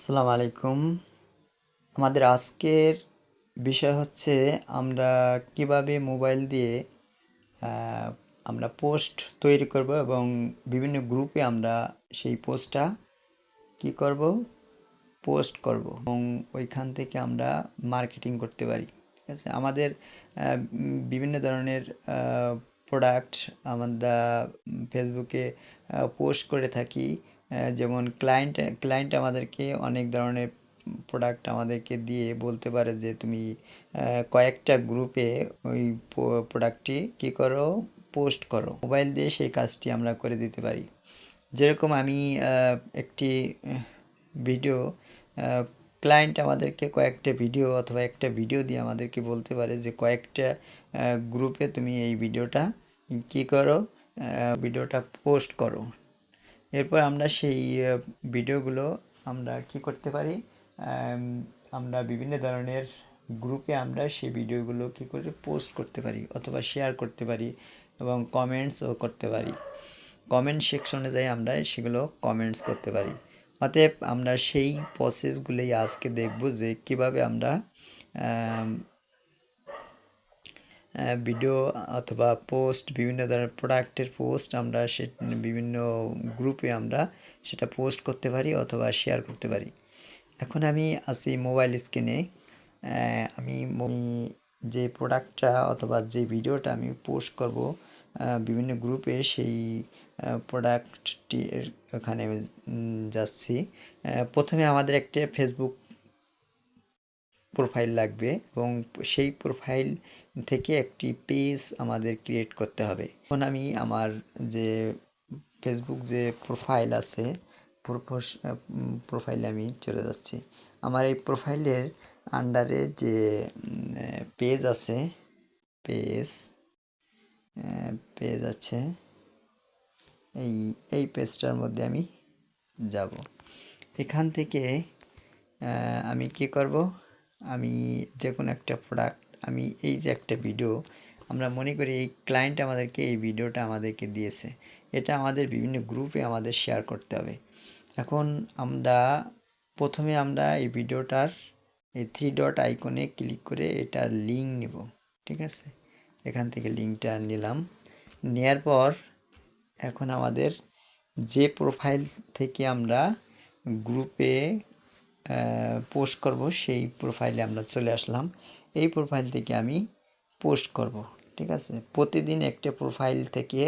আসসালামু আলাইকুম। আমাদের আজকের বিষয় হচ্ছে আমরা কীভাবে মোবাইল দিয়ে আমরা পোস্ট তৈরি করব এবং বিভিন্ন গ্রুপে আমরা সেই পোস্টটা কি করব, পোস্ট করব এবং ওইখান থেকে আমরা মার্কেটিং করতে পারি। ঠিক আছে? আমাদের বিভিন্ন ধরনের প্রোডাক্ট আমরা ফেসবুকে পোস্ট করে থাকি। যেমন ক্লায়েন্ট ক্লায়েন্ট আমাদেরকে অনেক ধরনের প্রোডাক্ট আমাদেরকে দিয়ে বলতে পারে যে তুমি কয়েকটা গ্রুপে ওই প্রোডাক্টটি কি করো পোস্ট করো। মোবাইল দিয়ে সেই কাজটি আমরা করে দিতে পারি। যেরকম আমি একটি ভিডিও ক্লায়েন্ট আমাদেরকে কয়েকটা ভিডিও অথবা একটা ভিডিও দিয়ে আমাদেরকে বলতে পারে যে কয়েকটা গ্রুপে তুমি এই ভিডিওটা কি করো ভিডিওটা পোস্ট করো। এরপর আমরা সেই ভিডিওগুলো আমরা কি করতে পারি? আমরা বিভিন্ন ধরনের গ্রুপে আমরা সেই ভিডিওগুলো কি করে পোস্ট করতে পারি অথবা শেয়ার করতে পারি এবং কমেন্টসও করতে পারি। কমেন্ট সেকশনে যাই আমরা সেগুলো কমেন্টস করতে পারি। অতএব আমরা সেই প্রসেসগুলোই আজকে দেখব যে কীভাবে আমরা আম, ভিডিও অথবা পোস্ট বিভিন্ন ধরনের প্রোডাক্টের পোস্ট আমরা সে, বিভিন্ন গ্রুপে আমরা সেটা পোস্ট করতে পারি অথবা শেয়ার করতে পারি। এখন আমি আছি মোবাইল স্ক্রিনে আমি যে প্রোডাক্টটা অথবা যে ভিডিওটা আমি পোস্ট করব বিভিন্ন গ্রুপে সেই প্রোডাক্টটি ওখানে যাচ্ছি। প্রথমে আমাদের একটা ফেসবুক প্রোফাইল লাগবে এবং সেই প্রোফাইল থেকে একটি পেজ আমাদের ক্রিয়েট করতে হবে। এখন আমি আমার যে ফেসবুক যে প্রোফাইল আছে প্রোফাইলে আমি চলে যাচ্ছি। আমার এই প্রোফাইলের আন্ডারে যে পেজ আছে পেজ পেজ আছে, এই এই পেজটার মধ্যে আমি যাব। এখান থেকে আমি কি করব? আমি যে কোনো একটা প্রোডাক্ট আমি এই যে একটা ভিডিও আমরা মনে করি এই ক্লায়েন্ট আমাদেরকে এই ভিডিওটা আমাদেরকে দিয়েছে। এটা আমাদের বিভিন্ন গ্রুপে আমাদের শেয়ার করতে হবে। এখন আমরা, প্রথমে আমরা এই ভিডিওটার এই থ্রি ডট আইকনে ক্লিক করে এটার লিঙ্ক নেব, ঠিক আছে? এখান থেকে লিঙ্কটা নিলাম। নেয়ার পর এখন আমাদের যে প্রোফাইল থেকে আমরা গ্রুপে পোস্ট করব, সেই প্রোফাইলে আমরা চলে আসলাম। এই প্রোফাইল থেকে আমি পোস্ট করব, ঠিক আছে? প্রতিদিন একটা প্রোফাইল থেকে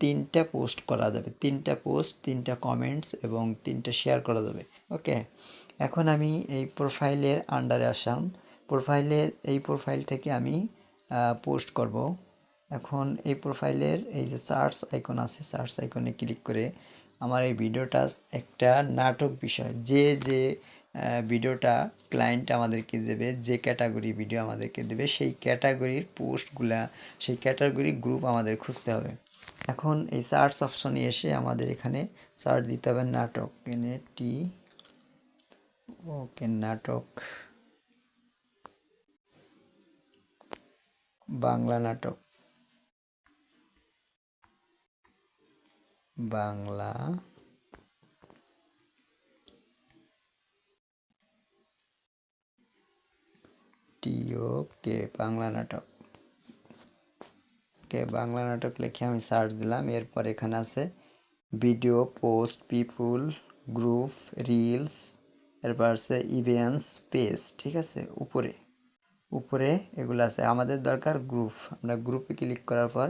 তিনটা পোস্ট করা যাবে। তিনটা পোস্ট তিনটা কমেন্টস এবং তিনটা শেয়ার করা যাবে ওকে এখন আমি এই প্রোফাইলের আন্ডারে আসলাম। প্রোফাইলে এই প্রোফাইল থেকে আমি পোস্ট করব। এখন এই প্রোফাইলের এই যে সার্চ আইকন আছে সার্চ আইকনে ক্লিক করে আমার এই ভিডিওটা একটা নাটক বিষয়। যে যে ভিডিওটা ক্লায়েন্ট আমাদেরকে দেবে, যে ক্যাটাগরি ভিডিও আমাদেরকে দেবে, সেই ক্যাটাগরির পোস্টগুলা সেই ক্যাটাগরি গ্রুপ আমাদের খুঁজতে হবে। এখন এই সার্চ অপশনে এসে আমাদের এখানে সার্চ দিতে হবে নাটক। এনে টি ওকে নাটক, বাংলা নাটক। বাংলা। টিও কে বাংলা নাটক। কে বাংলা নাটক লিখে আমি সার্চ দিলাম, এরপর এখানে আছে video post people group reels এরপর আছে ইভেন্টস পেজ ঠিক আছে? উপরে। উপরে এগুলো আছে। আমাদের দরকার গ্রুপ আমরা গ্রুপে ক্লিক করার পর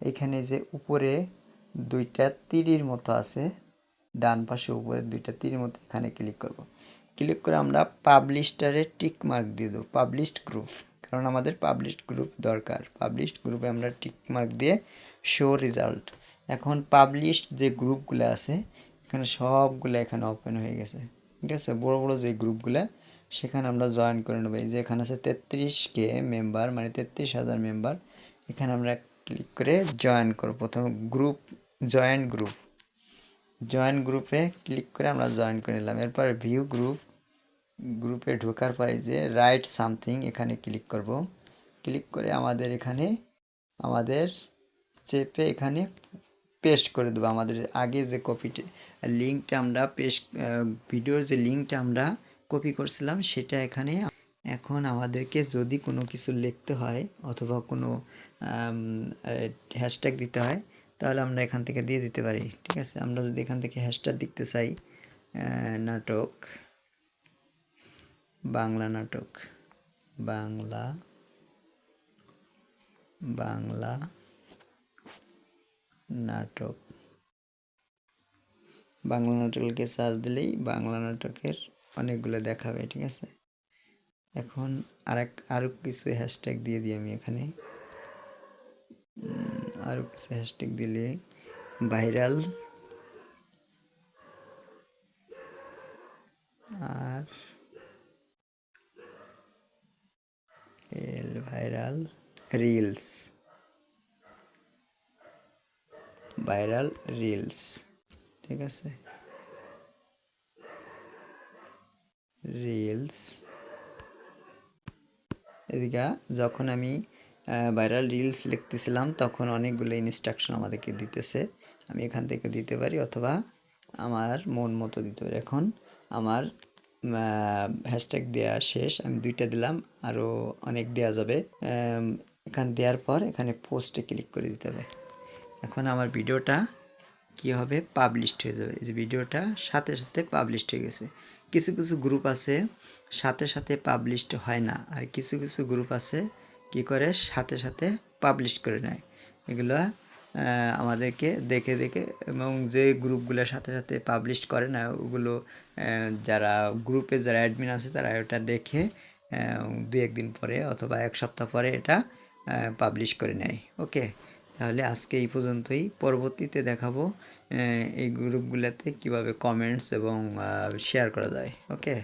এখানে যে উপরে দুইটা তীরের মতো আছে, ডান পাশে উপরে দুইটা তীরের মতো, এখানে ক্লিক করব। ক্লিক করে আমরা পাবলিশটারে টিক মার্ক দিয়ে দেবো পাবলিশড গ্রুপ কারণ আমাদের পাবলিশড গ্রুপ দরকার। পাবলিশড গ্রুপে আমরা টিক মার্ক দিয়ে শো রেজাল্ট এখন পাবলিশড যে গ্রুপগুলো আছে, এখানে সবগুলো এখানে ওপেন হয়ে গেছে। ঠিক আছে? বড় বড় যে গ্রুপগুলো সেখানে আমরা জয়েন করে নেব। এই যে এখানে আছে তেত্রিশ কে মেম্বার মানে তেত্রিশ হাজার মেম্বার এখানে আমরা ক্লিক করে জয়েন করব। প্রথমে গ্রুপ জয়েন গ্রুপ জয়েন্ট গ্রুপে ক্লিক করে আমরা জয়েন করে নিলাম। এরপর ভিউ গ্রুপ গ্রুপে ঢোকার পরে যে রাইট সামথিং এখানে ক্লিক করব। ক্লিক করে আমাদের এখানে, আমাদের চেপে এখানে পেস্ট করে দেবো। আমাদের আগে যে কপিটি লিঙ্কটা আমরা পেস্ট ভিডিওর যে লিঙ্কটা আমরা কপি করছিলাম, সেটা এখানে এখন আমাদেরকে যদি কোনো কিছু লিখতে হয়, অথবা কোনো হ্যাশট্যাগ দিতে হয় তাহলে আমরা এখান থেকে দিয়ে দিতে পারি, ঠিক আছে? আমরা যদি এখান থেকে হ্যাশট্যাগ দিতে চাই নাটক, বাংলা নাটক, বাংলা বাংলা নাটক। বাংলা নাটককে সার্চ দিলেই বাংলা নাটকের অনেকগুলো দেখাবে, ঠিক আছে? এখন আরেক আরও কিছু হ্যাশট্যাগ দিয়ে দিই আমি এখানে। আরও কিছু হ্যাশট্যাগ দিলে ভাইরাল আর এল ভাইরাল রিলস ভাইরাল রিলস ঠিক আছে? রিলস এদিকে যখন আমি ভাইরাল রিলস লিখতেছিলাম, তখন অনেকগুলো ইনস্ট্রাকশন আমাদেরকে দিতেছে। আমি এখান থেকে দিতে পারি অথবা আমার মন মতো দিতে পারি। এখন আমার হ্যাশট্যাগ দেওয়া শেষ, আমি দুইটা দিলাম আরও অনেক দেওয়া যাবে। এখান দেওয়ার পর এখানে পোস্টে ক্লিক করে দিতে হবে। এখন আমার ভিডিওটা কি হবে? পাবলিশড হয়ে যাবে। এই যে ভিডিওটা সাথে সাথে পাবলিশড হয়ে গেছে। কিছু কিছু গ্রুপ আছে, সাথে সাথে পাবলিশড হয় না। আর কিছু কিছু গ্রুপ আছে কি করে? সাথে সাথে পাবলিশ করে নেয়। এগুলো আমাদেরকে দেখে দেখে এবং যে গ্রুপগুলোর সাথে সাথে পাবলিশ করে না, ওগুলো যারা গ্রুপে যারা অ্যাডমিন আছে তারা ওটা দেখে দু একদিন পরে অথবা এক সপ্তাহ পরে এটা পাবলিশ করে নেয়। ওকে? তাহলে আজকে এই পর্যন্তই। পরবর্তীতে দেখাবো এই গ্রুপগুলোতে কীভাবে কমেন্টস এবং শেয়ার করা যায়। ওকে?